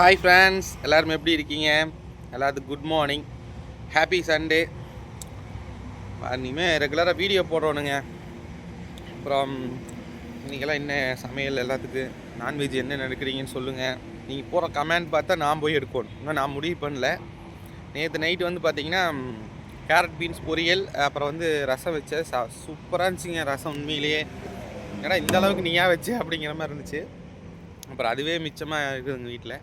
Hi friends எல்லோரும் எப்படி இருக்கீங்க? எல்லாத்துக்கும் குட் மார்னிங் ஹாப்பி சண்டே இனிமேல் ரெகுலராக வீடியோ போடுறோனுங்க அப்புறம் இன்றைக்கெல்லாம் என்ன சமையல் எல்லாத்துக்கும் நான்வெஜ் என்ன எடுக்கிறீங்கன்னு சொல்லுங்கள் நீங்கள் போகிற கமெண்ட் பார்த்தா நான் போய் எடுக்கணும். இன்னும் நான் முடிவு பண்ணல. நேற்று நைட்டு வந்து பார்த்தீங்கன்னா கேரட் பீன்ஸ் பொரியல் அப்புறம் வந்து ரசம் வச்ச ச சூப்பராக இருந்துச்சுங்க ரசம் உண்மையிலேயே. ஏன்னா இந்த அளவுக்கு நீயா வச்சு அப்படிங்கிற மாதிரி இருந்துச்சு. அப்புறம் அதுவே மிச்சமாக இருக்குது எங்கள் வீட்டில்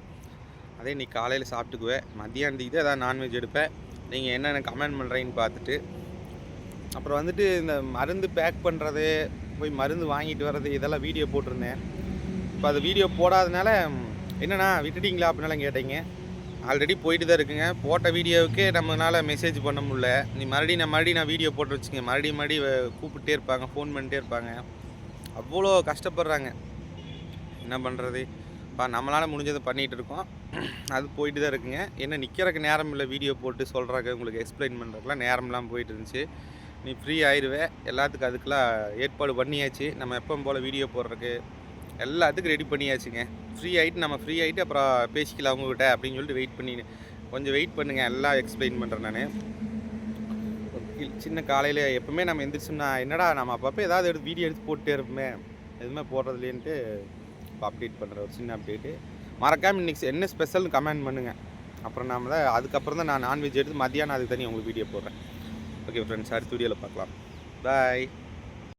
அதே இன்னைக்கு காலையில் சாப்பிட்டுக்குவேன் மத்தியானத்துக்கு தான் ஏதாவது நான்வெஜ் எடுப்பேன் நீங்கள் என்னென்ன கமெண்ட் பண்ணுறீங்கன்னு பார்த்துட்டு. அப்புறம் வந்துட்டு இந்த மருந்து பேக் பண்ணுறது போய் மருந்து வாங்கிட்டு வர்றது இதெல்லாம் வீடியோ போட்டிருந்தேன். இப்போ அது வீடியோ போடாதனால என்னண்ணா விட்டுட்டீங்களா அப்படின்னாலும் கேட்டீங்க. ஆல்ரெடி போயிட்டு தான் இருக்குங்க. போட்ட வீடியோவுக்கே நம்மளால் மெசேஜ் பண்ண முடியல. நீ மறுபடியும் நான் மறுபடியும் நான் வீடியோ போட்டு வச்சுங்க மறுபடியும் மறுபடியும் கூப்பிட்டே இருப்பாங்க ஃபோன் பண்ணிட்டே இருப்பாங்க. அவ்வளோ கஷ்டப்படுறாங்க. என்ன பண்ணுறது இப்போ நம்மளால் முடிஞ்சதை பண்ணிகிட்டு இருக்கோம். அது போயிட்டு தான் இருக்குங்க. என்ன நிற்கிறக்கு நேரம் இல்லை வீடியோ போட்டு சொல்கிறக்கு உங்களுக்கு எக்ஸ்பிளைன் பண்ணுறதுக்குலாம் நேரம்லாம் போயிட்டு இருந்துச்சு. நீ ஃப்ரீ ஆயிடுவே எல்லாத்துக்கும் அதுக்கெலாம் ஏற்பாடு பண்ணியாச்சு. நம்ம எப்போ போல் வீடியோ போடுறதுக்கு எல்லாத்துக்கும் ரெடி பண்ணியாச்சுங்க. ஃப்ரீ ஆகிட்டு நம்ம ஃப்ரீ ஆகிட்டு அப்புறம் பேசிக்கலாம் அவங்கக்கிட்ட அப்படின்னு சொல்லிட்டு வெயிட் பண்ணி கொஞ்சம் வெயிட் பண்ணுங்கள் எல்லாம் எக்ஸ்பிளைன் பண்ணுறேன் நான். சின்ன காலையில் எப்போவுமே நம்ம எந்திரிச்சோம்னா என்னடா நம்ம அப்பப்போ ஏதாவது எடுத்து வீடியோ எடுத்து போட்டுட்டே இருப்போமே. எதுவுமே போடுறதுலேன்ட்டு இப்போ அப்டேட் பண்ணுற ஒரு சின்ன அப்டேட்டு மறக்காமல் இன்னைக்கு என்ன ஸ்பெஷல்னு கமெண்ட் பண்ணுங்கள் அப்புறம் நாம தான் அதுக்கப்புறம் தான் நான் நான்வெஜ் எடுத்து மதியானம் அதுக்கு தனி உங்களுக்கு வீடியோ போடுறேன். ஓகே ஃப்ரெண்ட்ஸ் அடுத்த வீடியோவில் பார்க்கலாம். பாய்